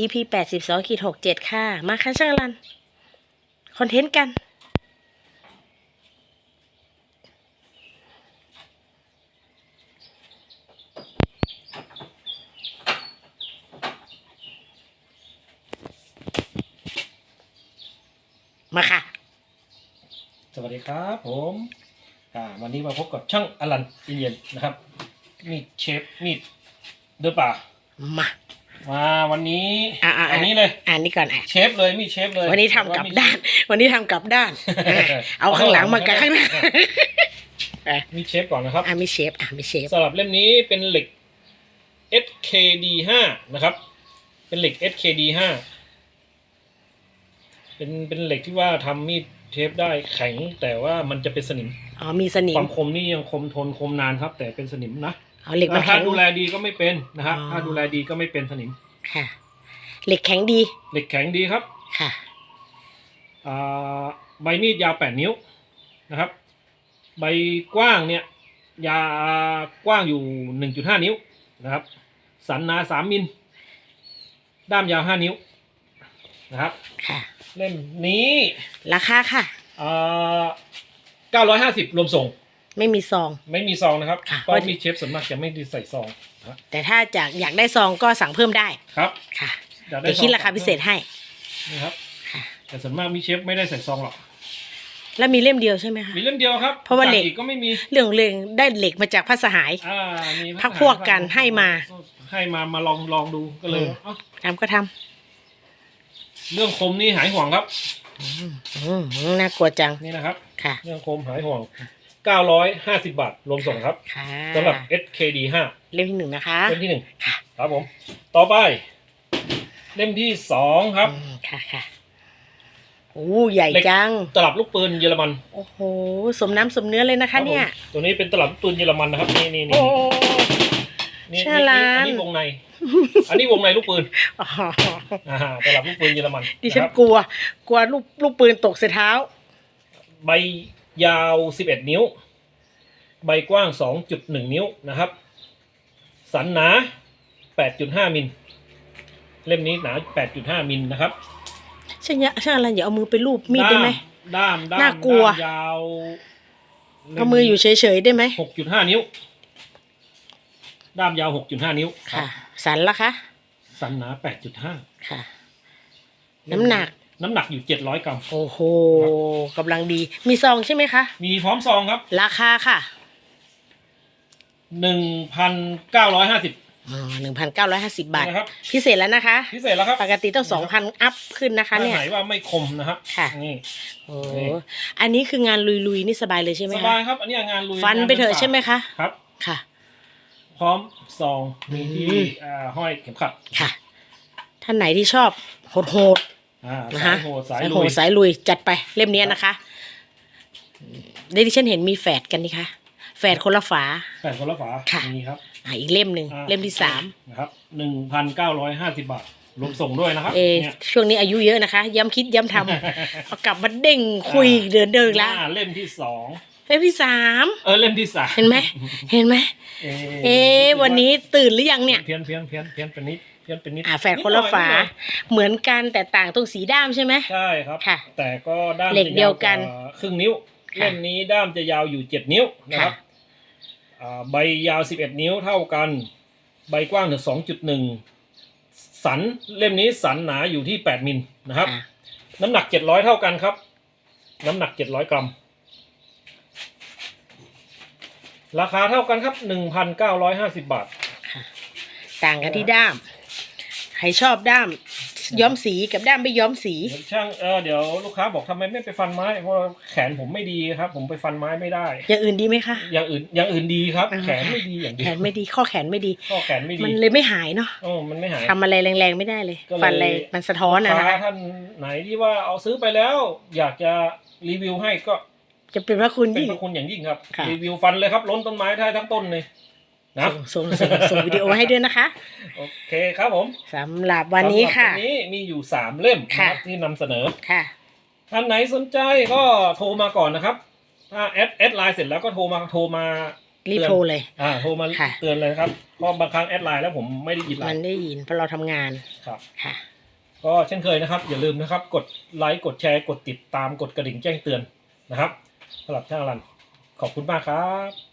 EP แปดสิบสองขีดหกเจ็ดค่ะ มาค่ะช่างอลัน คอนเทนต์กัน มาค่ะ สวัสดีครับผมอ่าวันนี้มาพบกับช่างอลันอินเดียนนะครับ มีดเชฟมีดเดือป่า มา มาวันนี้อะอะอะ อันนี้เลยอ่านนี่ก่อนอะเชฟเลยมีดเชฟเลยวันนี้ทำกลับด้าน วันนี้ทำกลับด้านอะเอาข้างหลังมากับข้างหน้าอะมีดเชฟก่อนนะครับอะมีเชฟอะมีเชฟสำหรับเล่มนี้เป็นเหล็ก SKD 5นะครับ เป็นเหล็ก SKD 5เป็นเป็นเหล็กที่ว่าทำมีดเชฟได้แข็งแต่ว่ามันจะเป็นสนิมอ๋อมีสนิความมคมนี่ยังคมทนคมนานครับ แต่เป็นสนิมนะ อ๋อเหล็กมันถ้าแข็ง ดูแลดีก็ไม่เป็นนะครับ อ๋อ ถ้าดูแลดีก็ไม่เป็นสนิม ค่ะ เหล็กแข็งดีเหล็กแข็งดีครับค่ะอ่าใบมีดยาว 8 นิ้วนะครับ ใบกว้างเนี่ยยาวกว้างอยู่ 1.5 นิ้วนะครับ สันหนา 3 มิล ด้ามยาว 5 นิ้วนะครับ ค่ะ เล่มนี้ราคาค่ะ อ่า950 รวมส่ง ไม่มีซอง ไม่มีซองนะครับค่ะเพราะมีเชฟส่วนมากจะไม่ได้ใส่ซองนะแต่ถ้าจากอยากได้ซองก็สั่งเพิ่มได้ครับค่ะอยากได้เดี๋ยวคิดซองราคาพิเศษให้นี่ครับ ค่ะ แต่ส่วนมากมีเชฟไม่ได้ใส่ซองหรอกแล้วมีเล่มเดียวใช่ไหมคะ มีเล่มเดียวครับเพราะว่าเหล็กสั่งอีก็ไม่มีเรื่องเรื่องได้เหล็กมาจากพระสหาย อ่ามีพักพวกกันให้มา ให้มามาลองลองดูก็เลยอืม เอ้าทำก็ทเรื่องคมนี่หายห่วงครับำอืมอืมน่ากลัวจังนี่นะครับ ค่ะ เรื่องคมหายห่วง 950 บาท รวมส่งครับค่ะสำหรับ SKD 5เล่มที่หนึ่งนะคะเล่มที่หนึ่งค่ะครับผม ต่อไป เล่มที่สองครับ อืมค่ะค่ะโอ้ใหญ่เหล็กจัง ตลับลูกปืนเยอรมันโอ้โห สมน้ำสมเนื้อเลยนะคะ เนี่ย รับผมตัวนี้เป็นตลับลูกปืนเยอรมันนะครับนี่นี่โอ้ นี่นี่เชื่อร้านอันนี้วงใน อันนี้วงในลูกปืนอ๋ออ่าตลับลูกปืนเยอรมันดิฉันนะครับกลัว กลัวลูกลูกปืนตกใส่เท้า ใบ ยาว 11 นิ้ว ใบกว้าง 2.1 นิ้วนะครับ สันหนา 8.5 มิล เล่มนี้หนา 8.5 มิลนะครับช่างยะช่างอะไรอย่าเอามือไปลูบมีดได้ไหมด้ามด้ามน่ากลัวด้ามยาวเอามืออยู่เฉยๆได้ไหม 6.5 นิ้ว ด้ามยาว 6.5 นิ้วค่ะ สันละคะ สันหนา 8.5 ค่ะ น้ำหนัก น้ำหนักอยู่ 700 กรัม โอ้โหกำลังดี มีซองใช่ไหมคะ มีพร้อมซองครับ ราคาค่ะ1,950 หนึ่งพันเก้าร้อยห้าสิบบาท นะครับ พิเศษแล้วนะคะ พิเศษแล้วครับปกติต้องสองพันอัพขึ้นนะคะ ถ้าเนี่ย ไหนว่าไม่คมนะครับค่ะ นี่ โอ้นี่อันนี้คืองานลุยๆ นี่สบายเลยใช่ไหมสคะบายครับ อันนี้งานลุยฟันไปเถอะงาใช่ไหมคะ ครับ ค่ะ พร้อมซองมีที่อืม อ่าห้อยเข็มขัด ค่ะ ท่านไหนที่ชอบโหด อ่าๆนะสาคะยโหดสายโหลุยดสายลุยจัดไปเล่มเนี้ยนะคะเดี๋ยวดิฉันเห็นมีแฝดกันนี่คะแฝดคนละฝาแผ่นคนละฝาค่ะ นี่ครับอะอีกเล่มหนึ่งอ่เล่มที่สามนะครับหนึ่งพันเก้าร้อยห้าสิบบาทรวมส่งด้วยนะครับเออเนี่ย ช่วงนี้อายุเยอะนะคะ ย้ำคิดย้ำทำ เอากลับมาเด้งคุยเดินเดินหละน้าเล่มที่สอง เล่มที่สามเออเล่มที่สามเห็นไหมเห็นไหมเอ๊ะเอ๊ะวันนี้ตื่นหรือยังเนี่ยเพี้ยนเพี้ยนเพี้ยนเพี้ยนเป็นนิดเพี้ยนเป็นนิดอ่าแฝดคนละฝาดหน่อยเหมือนกันแต่ต่างตรงสีด้ามใช่ไหมใช่ครับค่ะ แต่ก็ด้ามเหล็กจะเดียวกันาครึ่งนิ้วค่ะเล่มนี้ด้ามจะยาวอยู่เจ็ดนิ้วนะครับค่ะอ่าใบยาวสิบเอ็ดนิ้วเท่ากัน ใบกว้างถึงสองจุดหนึ่งสันเล่มนี้สันหนาอยู่ที่แปดมิลนะครับอะน้ำหนักเจ็ดร้อยเท่ากันครับ น้ำหนักเจ็ดร้อยกรัม ราคาเท่ากันครับหนึ่งพันเก้าร้อยห้าสิบบาท ต่างกันที่ด้าม ใครชอบด้าม ย้อมสีกับด้ามไม่ย้อมสีเดี๋ยวช่างเออเดี๋ยวลูกค้าบอกทำไมไม่ไปฟันไม้เพราะว่าแขนผมไม่ดีครับ ผมไปฟันไม้ไม่ได้ อย่างอื่นดีไหมคะ อย่างอื่นอย่างอื่นดีครับอ่าแขนไม่ดีอย่างแขเดียวนไม่ดีข้อแขนไม่ดี ข้อแขนไม่ดีมันเลยไม่หายเนาะโอ้มันไม่หายทำอะไรแรงๆไม่ได้เลย ก็เลย ฟันอะไรมันสะท้อนนะลูกนะค้าคะท่านไหนที่ว่าเอาซื้อไปแล้ว อยากจะรีวิวให้ก็ จะเป็นพระคุณเป็นยิ่ง พระคุณอย่างยิ่งครับรีวิวฟันเลยครับ ล้นต้นไม้ได้ทั้งต้นเลยนะ ส่งส่งส่งส่วิดีโอให้ด้วยนะคะโอเคครับผมสำหรับวันนี้ค่ะวันนี้มีอยู่สามเล่มที่นำเสนอ ค่ะ ท่านไหนสนใจก็โทรมาก่อนนะครับ ถ้าแอดแอดไลน์เสร็จแล้วก็โทรมาโทรมารีโทรเลย อ่าโทรมาเตือนเลยครับเพราะบางครั้งแอดไลน์แล้วผมไม่ได้ยินมันได้ยินเพราะเราทำงานครับ ค่ะ ก็เช่นเคยนะครับ อย่าลืมนะครับ กดไลค์กดแชร์กดติดตามกดกระดิ่งแจ้งเตือนนะครับ สำหรับช่างรันขอบคุณมากครับ